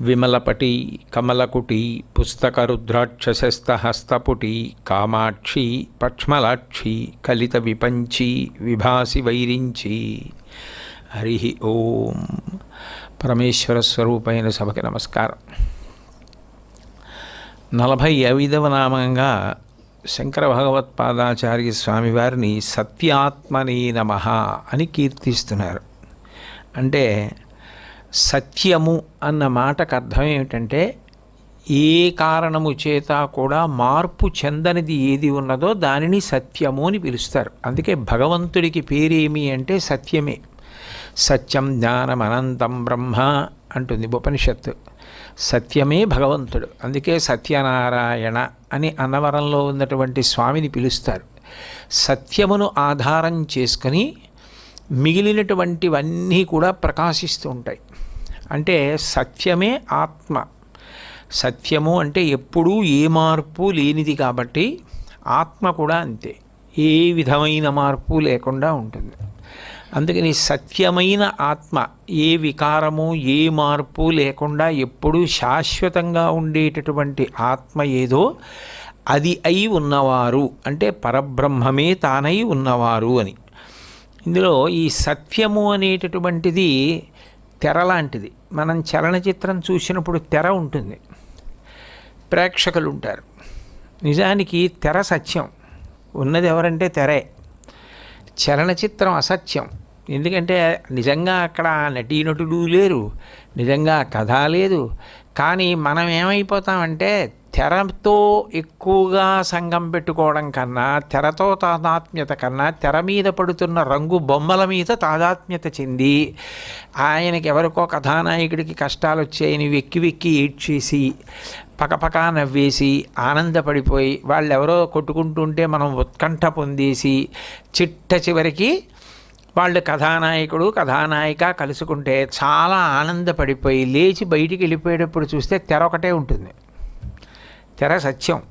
విమలపటి కమలకుటి పుస్తకరుద్రాక్షసస్తహస్తపుటి కామాక్షి పక్ష్మలాక్షి కలిత విపంచి విభాసి వైరించి హరి ఓం. పరమేశ్వర స్వరూపైన సభకి నమస్కారం. నలభై ఐదవ నామంగా శంకర భగవత్పాదాచార్య స్వామివారిని సత్యాత్మని నమ అని కీర్తిస్తున్నారు. అంటే సత్యము అన్న మాటకు అర్థం ఏమిటంటే ఏ కారణము చేత కూడా మార్పు చెందనిది ఏది ఉన్నదో దానిని సత్యము అని పిలుస్తారు. అందుకే భగవంతుడికి పేరేమి అంటే సత్యమే. సత్యం జ్ఞానం అనంతం బ్రహ్మ అంటుంది ఉపనిషత్తు. సత్యమే భగవంతుడు. అందుకే సత్యనారాయణ అని అన్నవరంలో ఉన్నటువంటి స్వామిని పిలుస్తారు. సత్యమును ఆధారం చేసుకొని మిగిలినటువంటివన్నీ కూడా ప్రకాశిస్తూ ఉంటాయి. అంటే సత్యమే ఆత్మ. సత్యము అంటే ఎప్పుడూ ఏ మార్పు లేనిది కాబట్టి ఆత్మ కూడా అంతే. ఏ విధమైన మార్పు లేకుండా ఉంటుంది. అందుకని సత్యమైన ఆత్మ ఏ వికారము ఏ మార్పు లేకుండా ఎప్పుడూ శాశ్వతంగా ఉండేటటువంటి ఆత్మ ఏదో అది అయి ఉన్నవారు. అంటే పరబ్రహ్మమే తానై ఉన్నవారు అని. ఇందులో ఈ సత్యము అనేటటువంటిది తెర లాంటిది. మనం చలనచిత్రం చూసినప్పుడు తెర ఉంటుంది. ప్రేక్షకులు ఉంటారు నిజానికి తెర సత్యం. ఉన్నది ఎవరంటే తెరే. చలనచిత్రం అసత్యం. ఎందుకంటే నిజంగా అక్కడ నటీనటులు లేరు. నిజంగా కథ లేదు. కానీ మనం ఏమైపోతామంటే తెరతో ఎక్కువగా సంఘం పెట్టుకోవడం కన్నా తెరతో తాదాత్మ్యత కన్నా తెర మీద పడుతున్న రంగు బొమ్మల మీద తాదాత్మ్యత చెంది ఆయనకి ఎవరికో కథానాయకుడికి కష్టాలు వచ్చాయని వెక్కి వెక్కి ఏడ్చేసి పకపకా నవ్వేసి ఆనందపడిపోయి వాళ్ళు ఎవరో కొట్టుకుంటుంటే మనం ఉత్కంఠ పొందేసి చిట్ట చివరికి వాళ్ళు కథానాయకుడు కథానాయిక కలుసుకుంటే చాలా ఆనందపడిపోయి లేచి బయటికి వెళ్ళిపోయేటప్పుడు చూస్తే తెర ఒకటే ఉంటుంది. తెర సత్యం.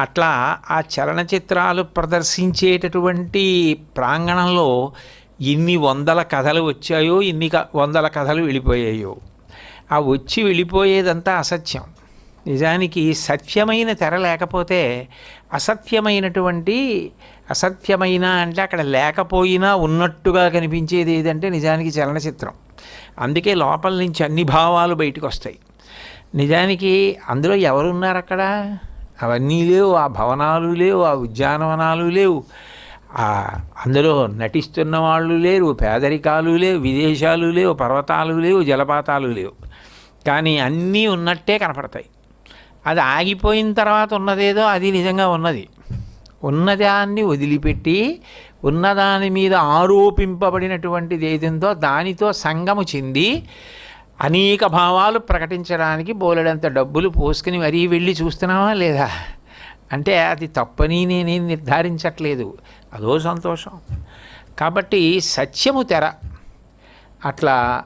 అట్లా ఆ చలనచిత్రాలు ప్రదర్శించేటటువంటి ప్రాంగణంలో ఎన్ని వందల కథలు వచ్చాయో ఎన్ని క- వందల కథలు వెళ్ళిపోయాయో. ఆ వచ్చి వెళ్ళిపోయేదంతా అసత్యం. నిజానికి సత్యమైన తెర లేకపోతే అసత్యమైనటువంటి అసత్యమైన అంటే అక్కడ లేకపోయినా ఉన్నట్టుగా కనిపించేది ఏదంటే నిజానికి చలనచిత్రం. అందుకే లోపల నుంచి అన్ని భావాలు బయటకు వస్తాయి నిజానికి అందులో ఎవరున్నారు అక్కడ? అవన్నీ లేవు ఆ భవనాలు లేవు ఆ ఉద్యానవనాలు లేవు. అందులో నటిస్తున్న వాళ్ళు లేరు పేదరికాలు లేవు విదేశాలు లేవు పర్వతాలు లేవు జలపాతాలు లేవు. కానీ అన్నీ ఉన్నట్టే కనపడతాయి. అది ఆగిపోయిన తర్వాత ఉన్నదేదో అది నిజంగా ఉన్నది. ఉన్నదాన్ని వదిలిపెట్టి ఉన్నదాని మీద ఆరోపింపబడినటువంటిది ఏదిందో దానితో సంగము చెంది అనేక భావాలు ప్రకటించడానికి బోలెడంత డబ్బులు పోసుకుని మరీ వెళ్ళి చూస్తున్నావా లేదా? అంటే అది తప్పని నేనేం నిర్ధారించట్లేదు. అదో సంతోషం. కాబట్టి సత్యము తెర. అట్లా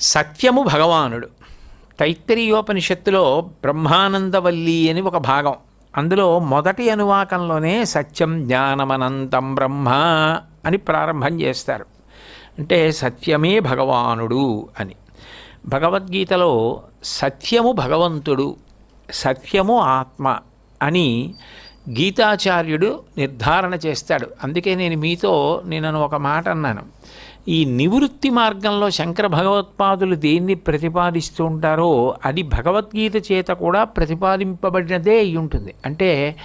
సత్యము భగవానుడు. తైత్తరీయోపనిషత్తులో బ్రహ్మానందవల్లి అని ఒక భాగం. అందులో మొదటి అనువాకంలోనే సత్యం జ్ఞానమనంతం బ్రహ్మ అని ప్రారంభం చేస్తారు. అంటే సత్యమే భగవానుడు అని. భగవద్గీతలో సత్యము భగవంతుడు సత్యము ఆత్మ అని గీతాచార్యుడు నిర్ధారణ చేస్తాడు. అందుకే నేను మీతో నేను ఒక మాట అన్నాను. ఈ నివృత్తి మార్గంలో శంకర భగవత్పాదులు దేన్ని ప్రతిపాదిస్తూ ఉంటారో అది భగవద్గీత చేత కూడా ప్రతిపాదింపబడినదే అయి ఉంటుంది. అంటే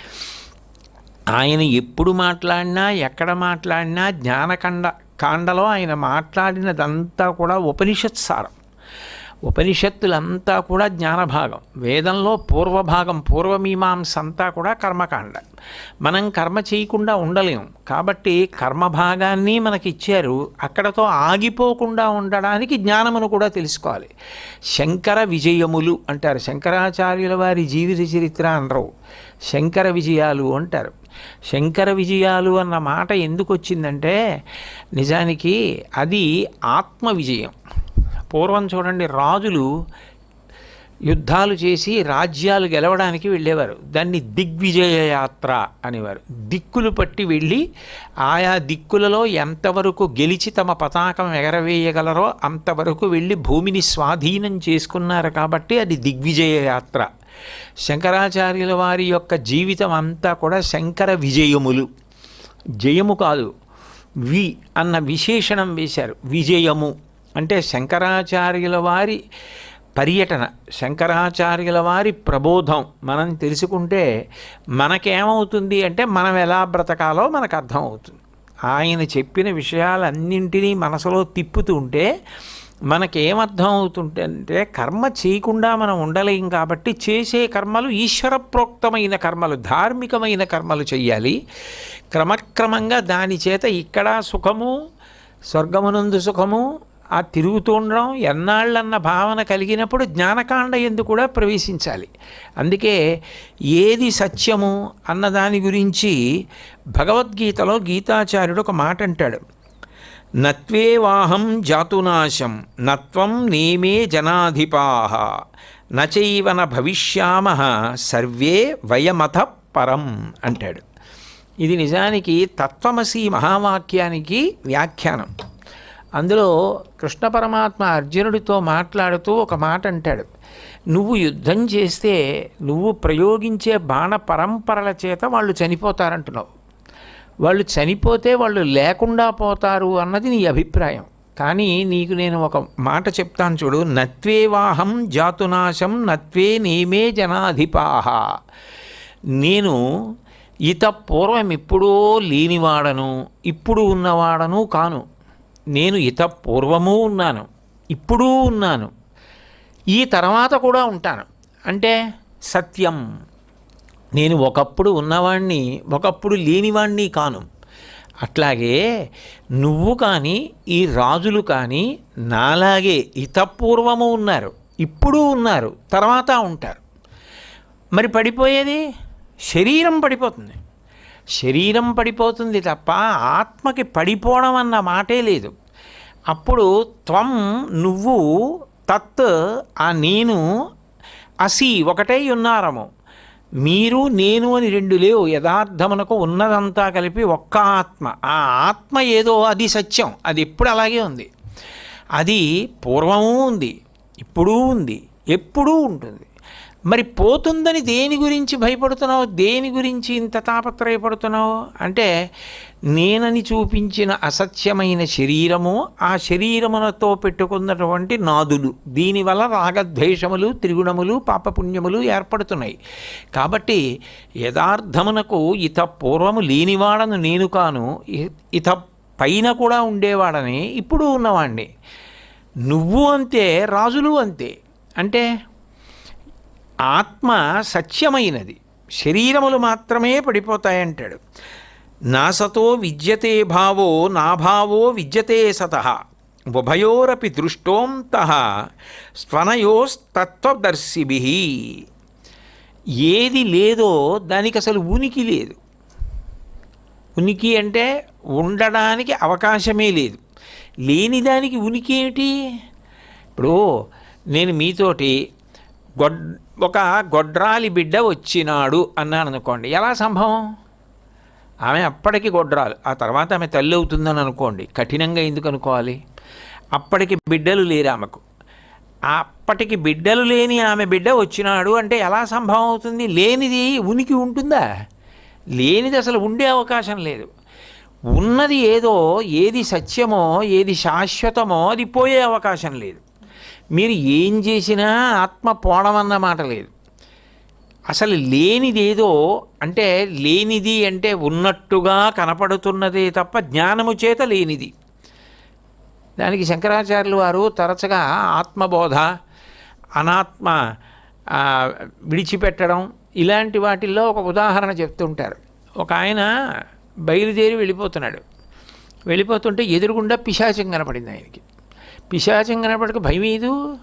ఆయన ఎప్పుడు మాట్లాడినా ఎక్కడ మాట్లాడినా జ్ఞానకండ కాండలో ఆయన మాట్లాడినదంతా కూడా ఉపనిషత్ సారం. ఉపనిషత్తులంతా కూడా జ్ఞానభాగం. వేదంలో పూర్వభాగం పూర్వమీమాంస అంతా కూడా కర్మకాండ. మనం కర్మ చేయకుండా ఉండలేం. కాబట్టి కర్మభాగాన్ని మనకి ఇచ్చారు అక్కడతో ఆగిపోకుండా ఉండడానికి జ్ఞానమును కూడా తెలుసుకోవాలి. శంకర విజయములు అంటారు. శంకరాచార్యుల వారి జీవిత చరిత్ర అనరు. శంకర విజయాలు అంటారు. శంకర విజయాలు అన్న మాట ఎందుకు వచ్చిందంటే నిజానికి అది ఆత్మ విజయం పూర్వం చూడండి రాజులు యుద్ధాలు చేసి రాజ్యాలు గెలవడానికి వెళ్ళేవారు. దాన్ని దిగ్విజయ యాత్ర అనేవారు. దిక్కులు పట్టి వెళ్ళి ఆయా దిక్కులలో ఎంతవరకు గెలిచి తమ పతాకం ఎగరవేయగలరో అంతవరకు వెళ్ళి భూమిని స్వాధీనం చేసుకున్నారు కాబట్టి అది దిగ్విజయ యాత్ర శంకరాచార్యుల వారి యొక్క జీవితం అంతా కూడా శంకర విజయములు. జయము కాదు వి అన్న విశేషణం వేశారు. విజయము. అంటే శంకరాచార్యుల వారి పర్యటన శంకరాచార్యుల వారి ప్రబోధం మనం తెలుసుకుంటే మనకేమవుతుంది అంటే మనం ఎలా బ్రతకాలో మనకు అర్థమవుతుంది. ఆయన చెప్పిన విషయాలన్నింటినీ మనసులో తిప్పుతూ ఉంటే మనకేమర్థం అవుతుంటే కర్మ చేయకుండా మనం ఉండలేం కాబట్టి చేసే కర్మలు ఈశ్వర ప్రోక్తమైన కర్మలు ధార్మికమైన కర్మలు చేయాలి క్రమక్రమంగా దాని చేత ఇక్కడ సుఖము స్వర్గమునందు సుఖము ఆ తిరుగుతూ ఉండడం ఎన్నాళ్ళన్న భావన కలిగినప్పుడు జ్ఞానకాండ ఎందు కూడా ప్రవేశించాలి. అందుకే ఏది సత్యము అన్న దాని గురించి భగవద్గీతలో గీతాచార్యుడు ఒక మాట అంటాడు. నత్వేవాహం జాతునాశం నత్వం నేమే జనాధిపాహ నచైవన భవిష్యామ సర్వే వయమథ పరం అంటాడు. ఇది నిజానికి తత్వమసి మహావాక్యానికి వ్యాఖ్యానం. అందులో కృష్ణ పరమాత్మ అర్జునుడితో మాట్లాడుతూ ఒక మాట అంటాడు. నువ్వు యుద్ధం చేస్తే నువ్వు ప్రయోగించే బాణ పరంపరల చేత వాళ్ళు చనిపోతారంటున్నావు. వాళ్ళు చనిపోతే వాళ్ళు లేకుండా పోతారు అన్నది నీ అభిప్రాయం. కానీ నీకు నేను ఒక మాట చెప్తాను చూడు. నత్వేవాహం జాతునాశం నత్వే నేమే జనాధిపాహ. నేను ఇత పూర్వం ఎప్పుడో లేనివాడను ఇప్పుడు ఉన్నవాడను కాను. నేను ఇత పూర్వము ఉన్నాను ఇప్పుడు ఉన్నాను ఈ తర్వాత కూడా ఉంటాను. అంటే సత్యం. నేను ఒకప్పుడు ఉన్నవాణ్ణి ఒకప్పుడు లేనివాణ్ణి కాను. అట్లాగే నువ్వు కానీ ఈ రాజులు కానీ నాలాగే ఇతపూర్వము ఉన్నారు ఇప్పుడు ఉన్నారు తర్వాత ఉంటారు. మరి పడిపోయేది? శరీరం పడిపోతుంది. శరీరం పడిపోతుంది తప్ప ఆత్మకి పడిపోవడం అన్న మాటే లేదు. అప్పుడు త్వం నువ్వు తత్ ఆ నేను అసి ఒకటే ఉన్నారము మీరు నేను అని రెండు లేవు. యథార్థమునకు ఉన్నదంతా కలిపి ఒక్క ఆత్మ. ఆ ఆత్మ ఏదో అది సత్యం. అది ఎప్పుడు అలాగే ఉంది. అది పూర్వము ఉంది. ఇప్పుడూ ఉంది. ఎప్పుడూ ఉంటుంది. మరి పోతుందని దేని గురించి భయపడుతున్నావు? దేని గురించి ఇంత తాపత్రయపడుతున్నావు? అంటే నేనని చూపించిన అసత్యమైన శరీరము ఆ శరీరమునతో పెట్టుకున్నటువంటి నాదులు. దీనివల్ల రాగద్వేషములు త్రిగుణములు పాపపుణ్యములు ఏర్పడుతున్నాయి. కాబట్టి యథార్థమునకు ఇత పూర్వము లేనివాడను నేను కాను ఇ- ఇత పైన కూడా ఉండేవాడని ఇప్పుడు ఉన్నవాణ్ణి. నువ్వు అంతే రాజులు అంతే. అంటే ఆత్మ సత్యమైనది. శరీరములు మాత్రమే పడిపోతాయంటాడు. నాసతో విద్యతే భావో నాభావో విద్యతే సత. ఉభయోరపి దృష్టోంత స్వనయోస్తత్వదర్శిభి. ఏది లేదో దానికి అసలు ఉనికి లేదు. ఉనికి అంటే ఉండడానికి అవకాశమే లేదు. లేని దానికి ఉనికి ఏమిటి? ఇప్పుడు నేను మీతోటి గొడ్ ఒక గొడ్రాలి బిడ్డ వచ్చినాడు అన్నాను అనుకోండి ఎలా సంభవం? ఆమె అప్పటికి గొడ్రాలు ఆ తర్వాత ఆమె తల్లి అవుతుందని అనుకోండి కఠినంగా ఎందుకు అనుకోవాలి? అప్పటికి బిడ్డలు లేరు ఆమెకు. అప్పటికి బిడ్డలు లేని ఆమె బిడ్డ వచ్చినాడు అంటే ఎలా సంభవం అవుతుంది? లేనిది ఉనికి ఉంటుందా? లేనిది అసలు ఉండే అవకాశం లేదు. ఉన్నది ఏదో ఏది సత్యమో ఏది శాశ్వతమో అది పోయే అవకాశం లేదు. మీరు ఏం చేసినా ఆత్మ పోవడం మాట లేదు. అసలు లేనిదేదో అంటే లేనిది అంటే ఉన్నట్టుగా కనపడుతున్నదే తప్ప జ్ఞానము చేత లేనిది. దానికి శంకరాచార్యులు వారు తరచుగా ఆత్మబోధ అనాత్మ విడిచిపెట్టడం ఇలాంటి వాటిల్లో ఒక ఉదాహరణ చెప్తుంటారు. ఒక ఆయన బయలుదేరి వెళ్ళిపోతున్నాడు. వెళ్ళిపోతుంటే ఎదురుగుండా పిశాచం కనపడింది ఆయనకి. పిశాచం కనపడక భయమీదు ఏదు?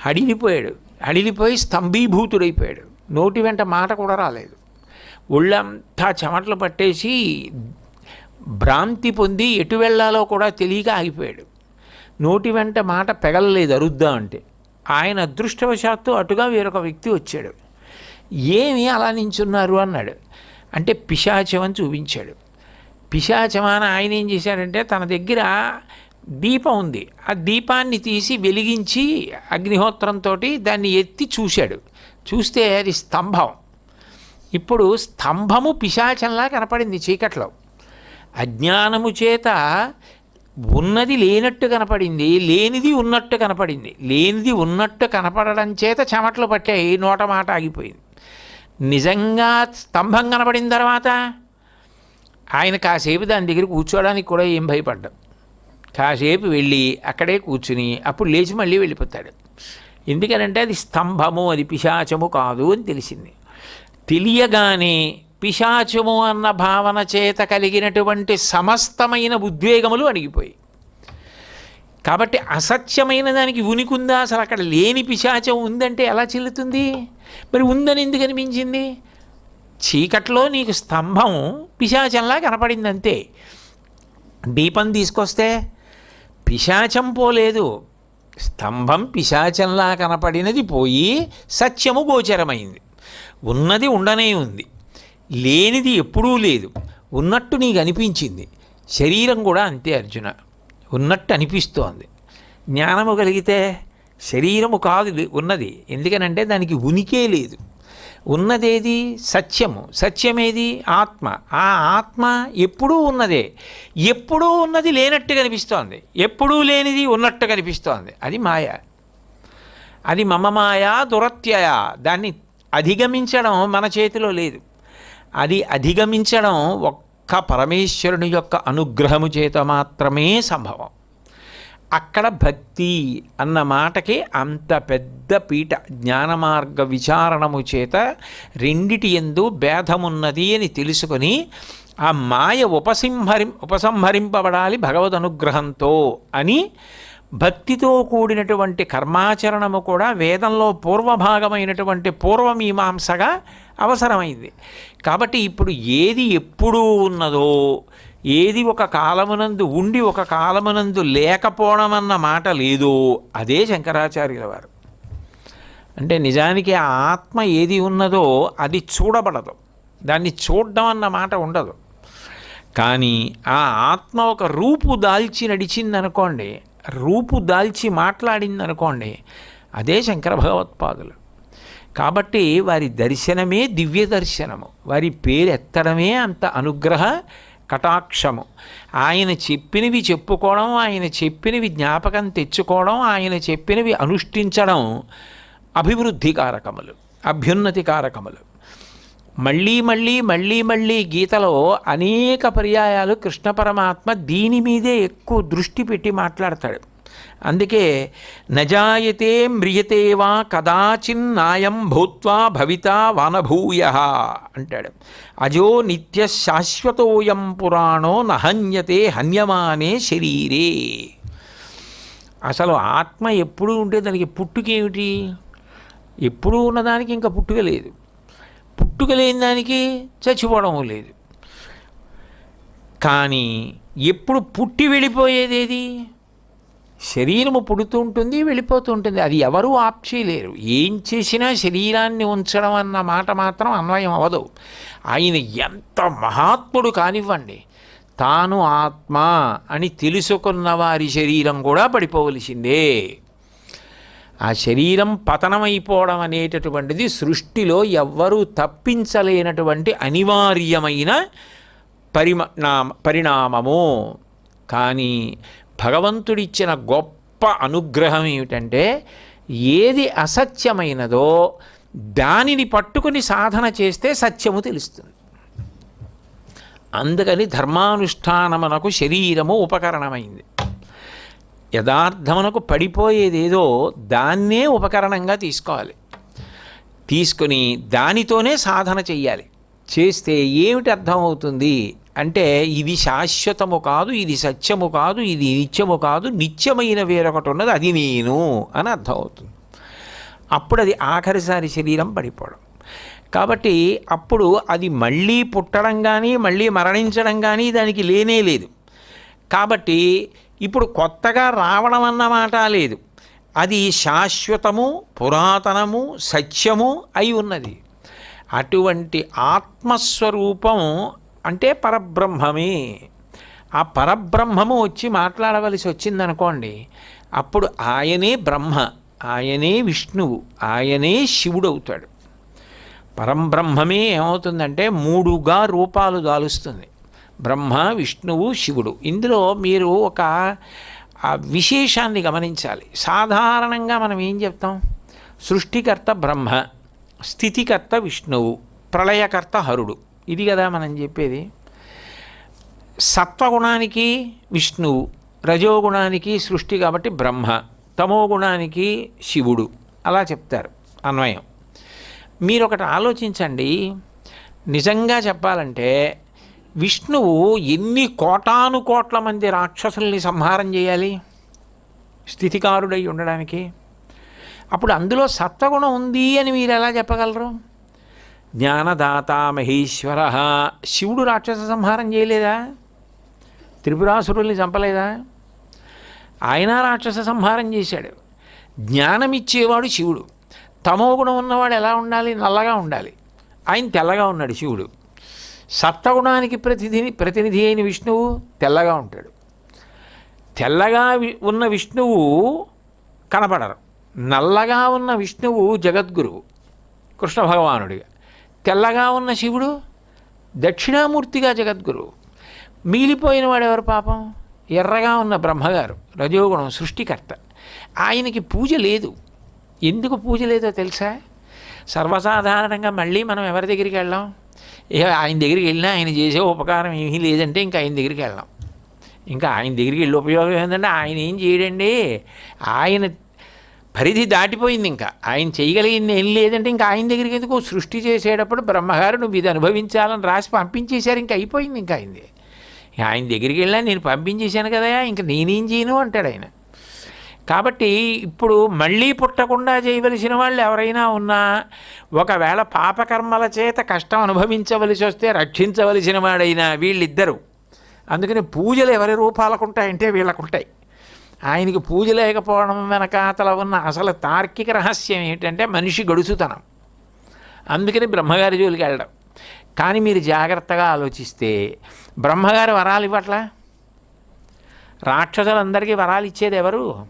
హడిలిపోయాడు. హడిలిపోయి స్తంభీభూతుడైపోయాడు. నోటి వెంట మాట కూడా రాలేదు. ఒళ్ళంతా చెమటలు పట్టేసి భ్రాంతి పొంది ఎటు వెళ్ళాలో కూడా తెలియక ఆగిపోయాడు. నోటి వెంట మాట పెగలలేదు అరుద్దా అంటే. ఆయన అదృష్టవశాత్తు అటుగా వేరొక వ్యక్తి వచ్చాడు. ఏమి అలా నించున్నారు అన్నాడు. అంటే పిశాచం అని చూపించాడు. పిశాచమాన ఆయన ఏం చేశాడంటే తన దగ్గర దీపం ఉంది. ఆ దీపాన్ని తీసి వెలిగించి అగ్నిహోత్రంతో దాన్ని ఎత్తి చూశాడు. చూస్తే అది స్తంభం. ఇప్పుడు స్తంభము పిశాచంలా కనపడింది చీకట్లో. అజ్ఞానము చేత ఉన్నది లేనట్టు కనపడింది లేనిది ఉన్నట్టు కనపడింది. లేనిది ఉన్నట్టు కనపడడం చేత చెమటలు పట్టాయి నోట మాట ఆగిపోయింది. నిజంగా స్తంభం కనపడిన తర్వాత ఆయన కాసేపు దాని దగ్గర కూర్చోవడానికి కూడా ఏం భయపడ్డాం. కాసేపు వెళ్ళి అక్కడే కూర్చుని అప్పుడు లేచి మళ్ళీ వెళ్ళిపోతాడు. ఎందుకనంటే అది స్తంభము అది పిశాచము కాదు అని తెలిసింది. తెలియగానే పిశాచము అన్న భావన చేత కలిగినటువంటి సమస్తమైన ఉద్వేగములు అణిగిపోయి. కాబట్టి అసత్యమైన దానికి ఉనికుందా? అసలు అక్కడ లేని పిశాచం ఉందంటే ఎలా చెల్లుతుంది? మరి ఉందని ఎందుకు అనిపించింది? చీకట్లో నీకు స్తంభం పిశాచంలా కనపడింది అంతే దీపం తీసుకొస్తే పిశాచం పోలేదు. స్తంభం పిశాచంలా కనపడినది పోయి సత్యము గోచరమైంది. ఉన్నది ఉండనే ఉంది. లేనిది ఎప్పుడూ లేదు. ఉన్నట్టు నీకు అనిపించింది శరీరం కూడా అంతే అర్జున. ఉన్నట్టు అనిపిస్తోంది. జ్ఞానము కలిగితే శరీరము కాదు ఉన్నది. ఎందుకనంటే దానికి ఉనికే లేదు. ఉన్నదేది సత్యము సత్యమేది ఆత్మ. ఆ ఆత్మ ఎప్పుడూ ఉన్నదే. ఎప్పుడూ ఉన్నది లేనట్టు కనిపిస్తోంది. ఎప్పుడూ లేనిది ఉన్నట్టు కనిపిస్తోంది. అది మాయ. అది మమ మాయా దురత్యయ. దాన్ని అధిగమించడం మన చేతిలో లేదు. అది అధిగమించడం ఒక్క పరమేశ్వరుని యొక్క అనుగ్రహము చేత మాత్రమే సంభవం. అక్కడ భక్తి అన్న మాటకి అంత పెద్ద పీట జ్ఞానమార్గ విచారణము చేత రెండిటి ఎందు భేదమున్నది అని తెలుసుకొని ఆ మాయ ఉపసింహరి ఉపసంహరింపబడాలి భగవద్ అనుగ్రహంతో అని భక్తితో కూడినటువంటి కర్మాచరణము కూడా వేదంలో పూర్వభాగమైనటువంటి పూర్వమీమాంసగా అవసరమైంది. కాబట్టి ఇప్పుడు ఏది ఎప్పుడూ ఉన్నదో ఏది ఒక కాలమునందు ఉండి ఒక కాలమునందు లేకపోవడం అన్న మాట లేదో. అదే శంకరాచార్యుల వారు. అంటే నిజానికి ఆ ఆత్మ ఏది ఉన్నదో అది చూడబడదు. దాన్ని చూడడం అన్న మాట ఉండదు. కానీ ఆ ఆత్మ ఒక రూపు దాల్చి నడిచిందనుకోండి రూపు దాల్చి మాట్లాడిందనుకోండి అదే శంకర భగవత్పాదులు. కాబట్టి వారి దర్శనమే దివ్య దర్శనము. వారి పేరు ఎత్తడమే అంత అనుగ్రహ కటాక్షము. ఆయన చెప్పినవి చెప్పుకోవడం ఆయన చెప్పినవి జ్ఞాపకం తెచ్చుకోవడం ఆయన చెప్పినవి అనుష్ఠించడం అభివృద్ధి కారకములు అభ్యున్నతి కారకములు మళ్ళీ మళ్ళీ మళ్ళీ మళ్ళీ గీతలో అనేక పర్యాయాలు కృష్ణ పరమాత్మ దీని మీదే ఎక్కువ దృష్టి పెట్టి మాట్లాడతాడు. అందుకే నజాయతే మ్రియతే వా కదాచిన్నాయం భూత్వా భవిత వానభూయ అంటాడు. అజో నిత్య శాశ్వతోయం పురాణో నహన్యతే హన్యమానే శరీరే. అసలు ఆత్మ ఎప్పుడూ ఉంటే దానికి పుట్టుకేమిటి? ఎప్పుడూ ఉన్నదానికి ఇంకా పుట్టుక లేదు. పుట్టుక లేని దానికి చచ్చిపోవడం లేదు. కానీ ఎప్పుడు పుట్టి వెళ్ళిపోయేది ఏది? శరీరము పుడుతూ ఉంటుంది వెళ్ళిపోతూ ఉంటుంది. అది ఎవరూ ఆప్ చేయలేరు ఏం చేసినా శరీరాన్ని ఉంచడం అన్న మాట మాత్రం అన్వయం అవ్వదు. ఆయన ఎంత మహాత్ముడు కానివ్వండి తాను ఆత్మ అని తెలుసుకున్న వారి శరీరం కూడా పడిపోవలసిందే. ఆ శరీరం పతనమైపోవడం అనేటటువంటిది సృష్టిలో ఎవ్వరూ తప్పించలేనటువంటి అనివార్యమైన పరిమ పరిణామము. కానీ భగవంతుడిచ్చిన గొప్ప అనుగ్రహం ఏమిటంటే ఏది అసత్యమైనదో దానిని పట్టుకుని సాధన చేస్తే సత్యము తెలుస్తుంది. అందుకని ధర్మానుష్ఠానమునకు శరీరము ఉపకరణమైంది. యథార్థమునకు పడిపోయేదేదో దాన్నే ఉపకరణంగా తీసుకోవాలి. తీసుకుని దానితోనే సాధన చెయ్యాలి. చేస్తే ఏమిటి అర్థమవుతుంది? అంటే ఇది శాశ్వతము కాదు ఇది సత్యము కాదు ఇది నిత్యము కాదు నిత్యమైన వేరొకటి ఉన్నది అది నేను అని అర్థమవుతుంది. అప్పుడు అది ఆఖరిసారి శరీరం పడిపోవడం. కాబట్టి అప్పుడు అది మళ్ళీ పుట్టడం కానీ మళ్ళీ మరణించడం కానీ దానికి లేనే లేదు. కాబట్టి ఇప్పుడు కొత్తగా రావడం అన్నమాట లేదు. అది శాశ్వతము పురాతనము సత్యము అయి ఉన్నది. అటువంటి ఆత్మస్వరూపం అంటే పరబ్రహ్మమే. ఆ పరబ్రహ్మము వచ్చి మాట్లాడవలసి వచ్చిందనుకోండి అప్పుడు ఆయనే బ్రహ్మ ఆయనే విష్ణువు ఆయనే శివుడు అవుతాడు పరంబ్రహ్మమే ఏమవుతుందంటే మూడుగా రూపాలు దాలుస్తుంది. బ్రహ్మ విష్ణువు శివుడు. ఇందులో మీరు ఒక విశేషాన్ని గమనించాలి. సాధారణంగా మనం ఏం చెప్తాం? సృష్టికర్త బ్రహ్మ స్థితికర్త విష్ణువు ప్రళయకర్త హరుడు. ఇది కదా మనం చెప్పేది. సత్వగుణానికి విష్ణువు రజోగుణానికి సృష్టి కాబట్టి బ్రహ్మ తమోగుణానికి శివుడు. అలా చెప్తారు అన్వయం. మీరు ఒకటి ఆలోచించండి. నిజంగా చెప్పాలంటే విష్ణువు ఎన్ని కోటాను కోట్ల మంది రాక్షసుల్ని సంహారం చేయాలి? స్థితికారుడై ఉండడానికి. అప్పుడు అందులో సత్వగుణం ఉంది అని మీరు ఎలా చెప్పగలరు? జ్ఞానదాత మహేశ్వర. శివుడు రాక్షస సంహారం చేయలేదా? త్రిపురాసురుల్ని చంపలేదా? ఆయన రాక్షస సంహారం చేశాడు. జ్ఞానం ఇచ్చేవాడు శివుడు. తమో గుణం ఉన్నవాడు ఎలా ఉండాలి? నల్లగా ఉండాలి. ఆయన తెల్లగా ఉన్నాడు శివుడు. సత్వగుణానికి ప్రతినిధి ప్రతినిధి అయిన విష్ణువు తెల్లగా ఉంటాడు. తెల్లగా ఉన్న విష్ణువు కనపడరు. నల్లగా ఉన్న విష్ణువు జగద్గురువు కృష్ణ భగవానుడిగా. తెల్లగా ఉన్న శివుడు దక్షిణామూర్తిగా జగద్గురువు మిగిలిపోయిన వాడు ఎవరు పాపం? ఎర్రగా ఉన్న బ్రహ్మగారు రజోగుణం సృష్టికర్త. ఆయనకి పూజ లేదు. ఎందుకు పూజ లేదో తెలుసా? సర్వసాధారణంగా మళ్ళీ మనం ఎవరి దగ్గరికి వెళ్ళాం? ఏ ఆయన దగ్గరికి వెళ్ళినా ఆయన చేసే ఉపకారం ఏమీ లేదంటే ఇంకా ఆయన దగ్గరికి వెళ్ళాం. ఇంకా ఆయన దగ్గరికి వెళ్ళి ఉపయోగం ఏంటంటే ఆయన ఏం చేయడండి? ఆయన పరిధి దాటిపోయింది ఇంకా. ఆయన చేయగలిగింది ఏం లేదంటే ఇంకా ఆయన దగ్గరికి ఎందుకు సృష్టి చేసేటప్పుడు బ్రహ్మగారు నువ్వు ఇది అనుభవించాలని రాసి పంపించేశారు ఇంకా అయిపోయింది ఇంకా ఆయనది. ఆయన దగ్గరికి వెళ్ళా నేను పంపించేశాను కదా ఇంకా నేనేం చేయను అంటాడు ఆయన. కాబట్టి ఇప్పుడు మళ్ళీ పుట్టకుండా చేయవలసిన వాళ్ళు ఎవరైనా ఉన్నా ఒకవేళ పాపకర్మల చేత కష్టం అనుభవించవలసి వస్తే రక్షించవలసిన వాడైనా వీళ్ళిద్దరూ. అందుకని పూజలు ఎవరి రూపాలకు ఉంటాయంటే వీళ్ళకు ఉంటాయి ఆయనకి పూజ లేకపోవడం వెనకాతల ఉన్న అసలు తార్కిక రహస్యం ఏంటంటే మనిషి గడుసుతనం. అందుకని బ్రహ్మగారి జోలికి వెళ్ళడం. కానీ మీరు జాగ్రత్తగా ఆలోచిస్తే బ్రహ్మగారు వరాలు ఇవ్వట్లా? రాక్షసులందరికీ వరాలు ఇచ్చేది ఎవరు?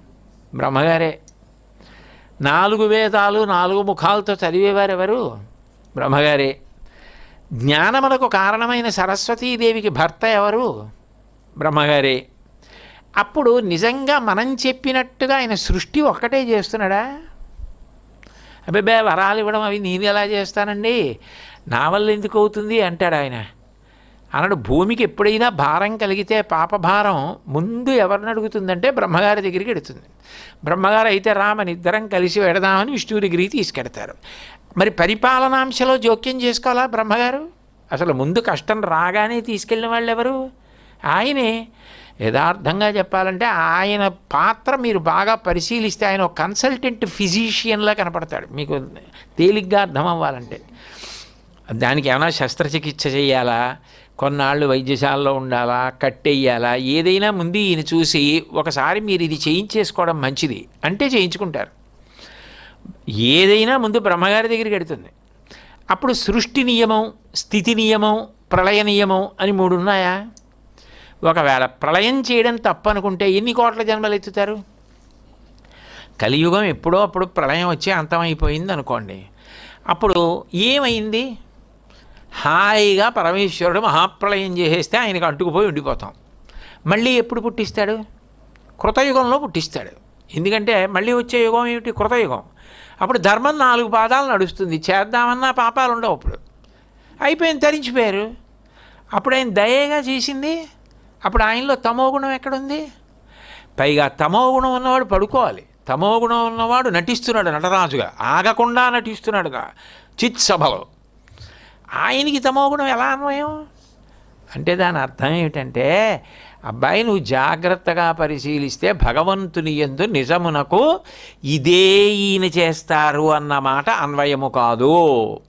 బ్రహ్మగారే. నాలుగు వేదాలు నాలుగు ముఖాలతో చదివేవారు ఎవరు? బ్రహ్మగారే. జ్ఞానమునకు కారణమైన సరస్వతీదేవికి భర్త ఎవరు? బ్రహ్మగారే. అప్పుడు నిజంగా మనం చెప్పినట్టుగా ఆయన సృష్టి ఒక్కటే చేస్తున్నాడా? అబ్బాయి వరాలు ఇవ్వడం అవి నేను ఎలా చేస్తానండి? నా వల్ల ఎందుకు అవుతుంది అంటాడు ఆయన. అన్నాడు భూమికి ఎప్పుడైనా భారం కలిగితే పాపభారం ముందు ఎవరిని అడుగుతుందంటే బ్రహ్మగారి దగ్గరికి ఎడుతుంది బ్రహ్మగారు అయితే రామని ఇద్దరం కలిసి వెడదామని విష్ణువు దగ్గరికి తీసుకెడతారు. మరి పరిపాలనాంశలో జోక్యం చేసుకోవాలా బ్రహ్మగారు? అసలు ముందు కష్టం రాగానే తీసుకెళ్ళిన వాళ్ళు ఎవరు ఆయనే యథార్థంగా చెప్పాలంటే ఆయన పాత్ర మీరు బాగా పరిశీలిస్తే ఆయన ఒక కన్సల్టెంట్ ఫిజీషియన్లా కనపడతాడు. మీకు తేలిగ్గా అర్థం అవ్వాలంటే దానికి ఏమైనా శస్త్రచికిత్స చేయాలా? కొన్నాళ్ళు వైద్యశాలలో ఉండాలా? కట్టెయ్యాలా? ఏదైనా ముందు ఈయన చూసి ఒకసారి మీరు ఇది చేయించేసుకోవడం మంచిది అంటే చేయించుకుంటారు. ఏదైనా ముందు బ్రహ్మగారి దగ్గరికి వెడుతుంది అప్పుడు సృష్టి నియమం స్థితి నియమం ప్రళయ నియమం అని మూడు ఉన్నాయా? ఒకవేళ ప్రళయం చేయడం తప్పనుకుంటే ఎన్ని కోట్ల జన్మలు ఎత్తుతారు? కలియుగం ఎప్పుడో అప్పుడు ప్రళయం వచ్చి అంతమైపోయింది అనుకోండి. అప్పుడు ఏమైంది? హాయిగా పరమేశ్వరుడు మహాప్రళయం చేసేస్తే ఆయనకు అంటుకుపోయి ఉండిపోతాం. మళ్ళీ ఎప్పుడు పుట్టిస్తాడు? కృతయుగంలో పుట్టిస్తాడు. ఎందుకంటే మళ్ళీ వచ్చే యుగం ఏమిటి? కృతయుగం. అప్పుడు ధర్మం నాలుగు పాదాలు నడుస్తుంది. చేద్దామన్నా పాపాలు ఉండవు అప్పుడు. అయిపోయింది తరించిపోయారు. అప్పుడు ఆయన దయగా చేసింది అప్పుడు ఆయనలో తమో గుణం ఎక్కడుంది? పైగా తమో గుణం ఉన్నవాడు పడుకోవాలి. తమో గుణం ఉన్నవాడు నటిస్తున్నాడు నటరాజుగా. ఆగకుండా నటిస్తున్నాడుగా. చిత్ సభలో ఆయనకి తమో గుణం ఎలా అన్వయం? అంటే దాని అర్థం ఏమిటంటే అబ్బాయి నువ్వు జాగ్రత్తగా పరిశీలిస్తే భగవంతుని ఎందు నిజమునకు ఇదే ఈయన చేస్తారు అన్నమాట అన్వయము కాదు.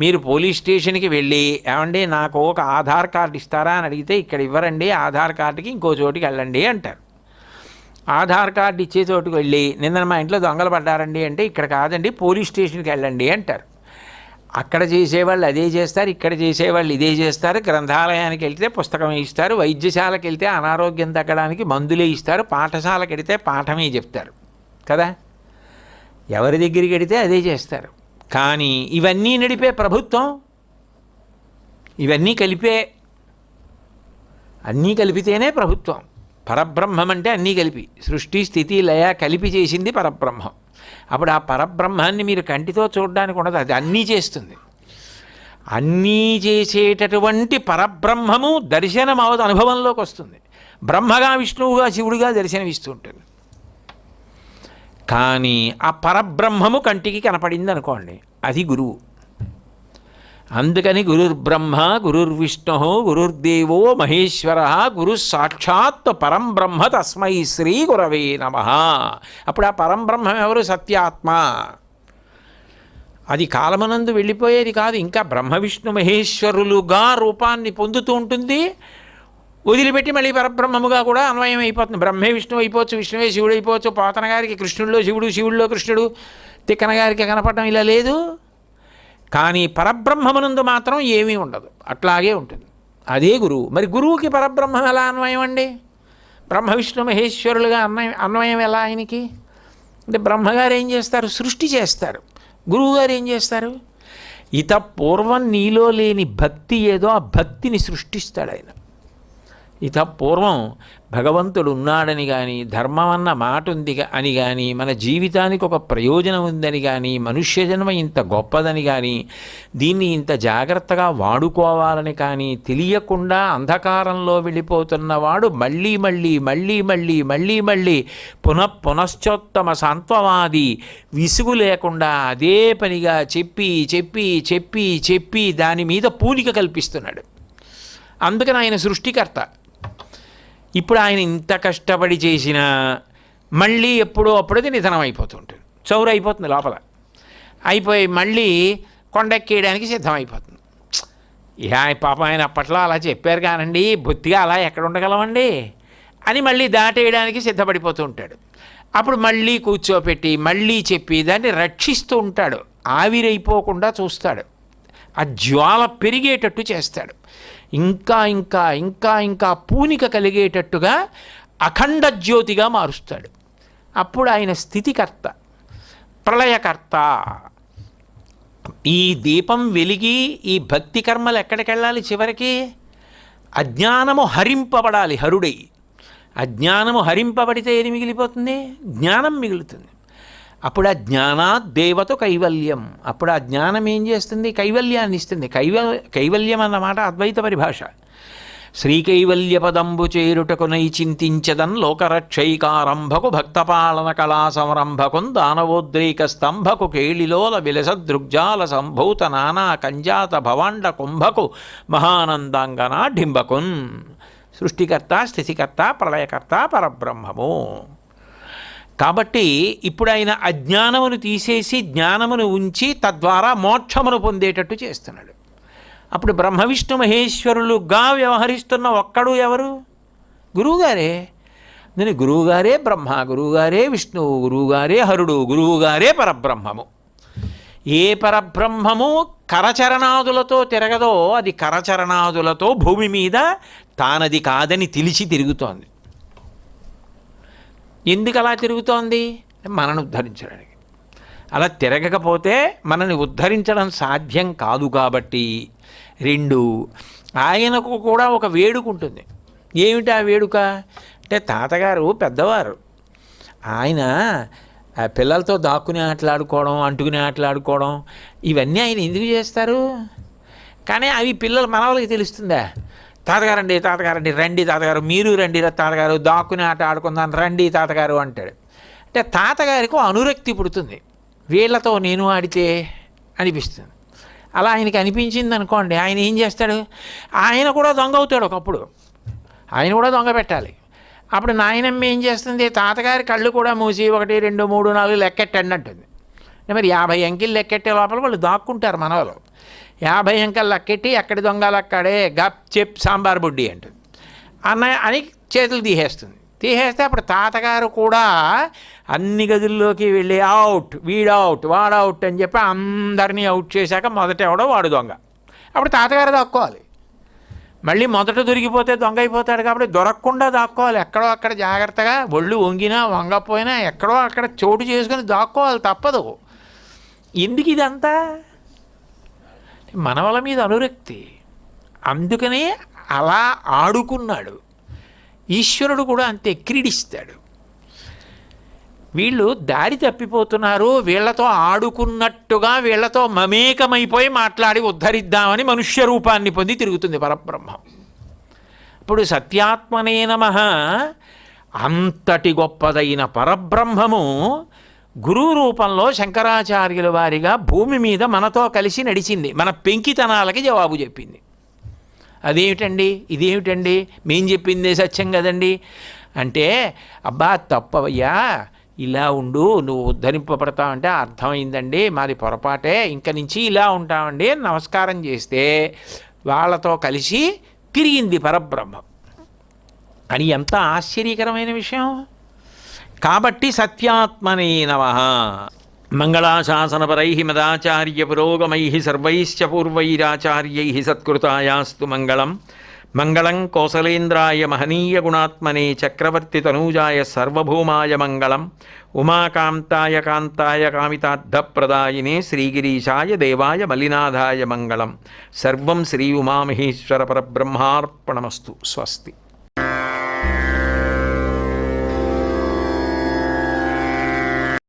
మీరు పోలీస్ స్టేషన్కి వెళ్ళి ఏమండి నాకు ఒక ఆధార్ కార్డు ఇస్తారా అని అడిగితే ఇక్కడ ఇవ్వరండి ఆధార్ కార్డుకి ఇంకో చోటుకి వెళ్ళండి అంటారు. ఆధార్ కార్డు ఇచ్చే చోటుకు వెళ్ళి నిన్న మా ఇంట్లో దొంగలు పడ్డారండి అంటే ఇక్కడ కాదండి పోలీస్ స్టేషన్కి వెళ్ళండి అంటారు. అక్కడ చేసేవాళ్ళు అదే చేస్తారు ఇక్కడ చేసేవాళ్ళు ఇదే చేస్తారు గ్రంథాలయానికి వెళ్తే పుస్తకం ఇస్తారు వైద్యశాలకు వెళ్తే అనారోగ్యం తగ్గడానికి మందులే ఇస్తారు పాఠశాలకు వెడితే పాఠమే చెప్తారు. కదా? ఎవరి దగ్గరికి వెడితే అదే చేస్తారు. కానీ ఇవన్నీ నడిపే ప్రభుత్వం ఇవన్నీ కలిపే అన్నీ కలిపితేనే ప్రభుత్వం. పరబ్రహ్మం అంటే అన్నీ కలిపి. సృష్టి స్థితి లయ కలిపి చేసింది పరబ్రహ్మం. అప్పుడు ఆ పరబ్రహ్మాన్ని మీరు కంటితో చూడడానికి ఉండదు. అది అన్నీ చేస్తుంది. అన్నీ చేసేటటువంటి పరబ్రహ్మము దర్శనం అవదు అనుభవంలోకి వస్తుంది. బ్రహ్మగా విష్ణువుగా శివుడిగా దర్శనమిస్తూ ఉంటుంది. కానీ ఆ పరబ్రహ్మము కంటికి కనపడింది అనుకోండి అది గురువు. అందుకని గురుర్బ్రహ్మ గురుర్విష్ణు గురుర్దేవో మహేశ్వర గురు సాక్షాత్ పరం బ్రహ్మ తస్మై శ్రీ గురవే నమ. అప్పుడు ఆ పరం బ్రహ్మం ఎవరు? సత్యాత్మ. అది కాలమనందు వెళ్ళిపోయేది కాదు ఇంకా బ్రహ్మ విష్ణు మహేశ్వరులుగా రూపాన్ని పొందుతూ ఉంటుంది. వదిలిపెట్టి మళ్ళీ పరబ్రహ్మముగా కూడా అన్వయం అయిపోతుంది. బ్రహ్మే విష్ణువు అయిపోవచ్చు విష్ణువే శివుడు అయిపోవచ్చు పోతన గారికి కృష్ణుడిలో శివుడు శివుడిలో కృష్ణుడు తిక్కన గారికి కనపడడం ఇలా లేదు. కానీ పరబ్రహ్మమునందు మాత్రం ఏమీ ఉండదు. అట్లాగే ఉంటుంది. అదే గురువు. మరి గురువుకి పరబ్రహ్మం ఎలా అన్వయం అండి? బ్రహ్మ విష్ణు మహేశ్వరులుగా అన్వయం అన్వయం ఎలా ఆయనకి? అంటే బ్రహ్మగారు ఏం చేస్తారు? సృష్టి చేస్తారు. గురువుగారు ఏం చేస్తారు? ఇత పూర్వం నీలో లేని భక్తి ఏదో ఆ భక్తిని సృష్టిస్తాడు ఆయన. ఇత పూర్వం భగవంతుడు ఉన్నాడని కానీ ధర్మం అన్న మాట ఉంది అని కానీ మన జీవితానికి ఒక ప్రయోజనం ఉందని కానీ మనుష్య జన్మ ఇంత గొప్పదని కానీ దీన్ని ఇంత జాగ్రత్తగా వాడుకోవాలని కానీ తెలియకుండా అంధకారంలో వెళ్ళిపోతున్నవాడు మళ్ళీ మళ్ళీ మళ్ళీ మళ్ళీ మళ్ళీ మళ్ళీ పునః పునశ్చోత్తమ సాంత్వవాది విసుగు లేకుండా అదే పనిగా చెప్పి చెప్పి చెప్పి చెప్పి దాని మీద పూనిక కల్పిస్తున్నాడు. అందుకని ఆయన సృష్టికర్త. ఇప్పుడు ఆయన ఇంత కష్టపడి చేసినా మళ్ళీ ఎప్పుడో అప్పుడది నిధనం అయిపోతుంటుంది. చౌరు అయిపోతుంది లోపల. అయిపోయి మళ్ళీ కొండెక్కేయడానికి సిద్ధమైపోతుంది. ఇక పాపం ఆయన అప్పట్లో అలా చెప్పారు కానండి బొత్తిగా అలా ఎక్కడ ఉండగలమండి? అని మళ్ళీ దాటేయడానికి సిద్ధపడిపోతూ ఉంటాడు. అప్పుడు మళ్ళీ కూర్చోపెట్టి మళ్ళీ చెప్పి దాన్ని రక్షిస్తూ ఉంటాడు. ఆవిరైపోకుండా చూస్తాడు. ఆ జ్వాల పెరిగేటట్టు చేస్తాడు. ఇంకా ఇంకా ఇంకా ఇంకా పూనిక కలిగేటట్టుగా అఖండ జ్యోతిగా మారుస్తాడు. అప్పుడు ఆయన స్థితికర్త ప్రళయకర్త. ఈ దీపం వెలిగి ఈ భక్తి కర్మలు ఎక్కడికెళ్ళాలి చివరికి? అజ్ఞానము హరింపబడాలి హరుడై. అజ్ఞానము హరింపబడితే ఏది మిగిలిపోతుంది? జ్ఞానం మిగులుతుంది. అప్పుడు ఆ జ్ఞానాత్ దేవత కైవల్యం. అప్పుడు ఆ జ్ఞానం ఏం చేస్తుంది? కైవల్యాన్ని ఇస్తుంది. కైవల్ కైవల్యం అన్నమాట అద్వైత పరిభాష. శ్రీకైవల్య పదంబు చేరుటకునై చింతించదన్ లోకరక్షైకారంభకు భక్తపాలన కళా సంరంభకున్ దానవోద్రేక స్తంభకు కేళిలోల విలసదృగ్జాల సంభూత నానా కంజాత భవాండ కుంభకు మహానందాంగనా డింబకున్. సృష్టికర్త స్థితికర్త ప్రళయకర్త పరబ్రహ్మము. కాబట్టి ఇప్పుడు ఆయన అజ్ఞానమును తీసేసి జ్ఞానమును ఉంచి తద్వారా మోక్షమును పొందేటట్టు చేస్తున్నాడు. అప్పుడు బ్రహ్మ విష్ణు మహేశ్వరులుగా వ్యవహరిస్తున్న ఒక్కడు ఎవరు? గురువుగారే. నేను గురువుగారే బ్రహ్మ గురువుగారే విష్ణువు గురువుగారే హరుడు గురువుగారే పరబ్రహ్మము. ఏ పరబ్రహ్మము కరచరణాదులతో తిరగదో అది కరచరణాదులతో భూమి మీద తానది కాదని తెలిసి తిరుగుతోంది. ఎందుకు అలా తిరుగుతోంది? మనను ఉద్ధరించడానికి. అలా తిరగకపోతే మనని ఉద్ధరించడం సాధ్యం కాదు కాబట్టి రెండు ఆయనకు కూడా ఒక వేడుక ఉంటుంది. ఏమిటి ఆ వేడుక? అంటే తాతగారు పెద్దవారు. ఆయన ఆ పిల్లలతో దాక్కుని ఆటలాడుకోవడం అంటుకుని ఆటలాడుకోవడం ఇవన్నీ ఆయన ఎందుకు చేస్తారు? కానీ అవి పిల్లలు మనవలకి తెలుస్తుందా? తాతగారండి తాతగారండి రండి తాతగారు మీరు రండి తాతగారు దాక్కుని ఆట ఆడుకుందాం రండి తాతగారు అంటాడు. అంటే తాతగారికి అనురక్తి పుడుతుంది. వీళ్ళతో నేను ఆడితే అనిపిస్తుంది. అలా ఆయనకి అనిపించింది అనుకోండి ఆయన ఏం చేస్తాడు? ఆయన కూడా దొంగ అవుతాడు ఒకప్పుడు. ఆయన కూడా దొంగ పెట్టాలి. అప్పుడు నాయనమ్మ ఏం చేస్తుంది? తాతగారి కళ్ళు కూడా మూసి ఒకటి రెండు మూడు నాలుగు లెక్కెట్టండి అంటుంది. మరి యాభై అంకెలు లెక్కెట్టే లోపల వాళ్ళు దాక్కుంటారు మనవలు. యాభై అంకెలు లక్కెట్టి ఎక్కడి దొంగలు అక్కడే గప్ చెప్ సాంబార్ బుడ్డి అంటుంది అన్న అని చేతులు తీసేస్తుంది. తీసేస్తే అప్పుడు తాతగారు కూడా అన్ని గదుల్లోకి వెళ్ళి అవుట్ వీడవుట్ వాడవుట్ అని చెప్పి అందరినీ అవుట్ చేశాక మొదట ఎవడో వాడు దొంగ. అప్పుడు తాతగారు దాక్కోవాలి. మళ్ళీ మొదట దొరికిపోతే దొంగ అయిపోతాడు కాబట్టి దొరకకుండా దాక్కోవాలి. ఎక్కడో అక్కడ జాగ్రత్తగా ఒళ్ళు వంగినా వంగపోయినా ఎక్కడో అక్కడ చోటు చేసుకొని దాక్కోవాలి తప్పదు. ఎందుకు ఇదంతా? మనవల మీద అనురక్తి. అందుకనే అలా ఆడుకున్నాడు. ఈశ్వరుడు కూడా అంతే క్రీడిస్తాడు. వీళ్ళు దారి తప్పిపోతున్నారు వీళ్ళతో ఆడుకున్నట్టుగా వీళ్ళతో మమేకమైపోయి మాట్లాడి ఉద్ధరిద్దామని మనుష్య రూపాన్ని పొంది తిరుగుతుంది పరబ్రహ్మం. ఇప్పుడు సత్యాత్మనే నమ. అంతటి గొప్పదైన పరబ్రహ్మము గురువు రూపంలో శంకరాచార్యుల వారిగా భూమి మీద మనతో కలిసి నడిచింది. మన పెంకితనాలకి జవాబు చెప్పింది. అదేమిటండి? ఇదేమిటండి? మేం చెప్పిందే సత్యం కదండి? అంటే అబ్బా తప్పవయ్యా ఇలా ఉండు నువ్వు ఉద్ధరింపబడతావు అంటే అర్థమైందండి. మాది పొరపాటే ఇంక నుంచి ఇలా ఉంటామండి నమస్కారం చేస్తే వాళ్ళతో కలిసి తిరిగింది పరబ్రహ్మం. అని ఎంత ఆశ్చర్యకరమైన విషయం! కాబట్టి సత్యాత్మనే నమ. మంగళాశాసనపరై మదాచార్య పురోగమై సర్వైశ్చ పూర్వైరాచార్యై సత్కృతాయాస్తు మంగళం. మంగళం కోసలేంద్రాయ మహనీయ గుణాత్మనే చక్రవర్తి తనూజాయ సర్వభౌమాయ మంగళం. ఉమాకాంతాయ కాంతాయ కామితార్థప్రదాయినే శ్రీగిరీశాయ దేవాయ మలినాథాయ మంగళం. సర్వం శ్రీ ఉమామహేశ్వర పరబ్రహ్మార్పణమస్తు. స్వస్తి.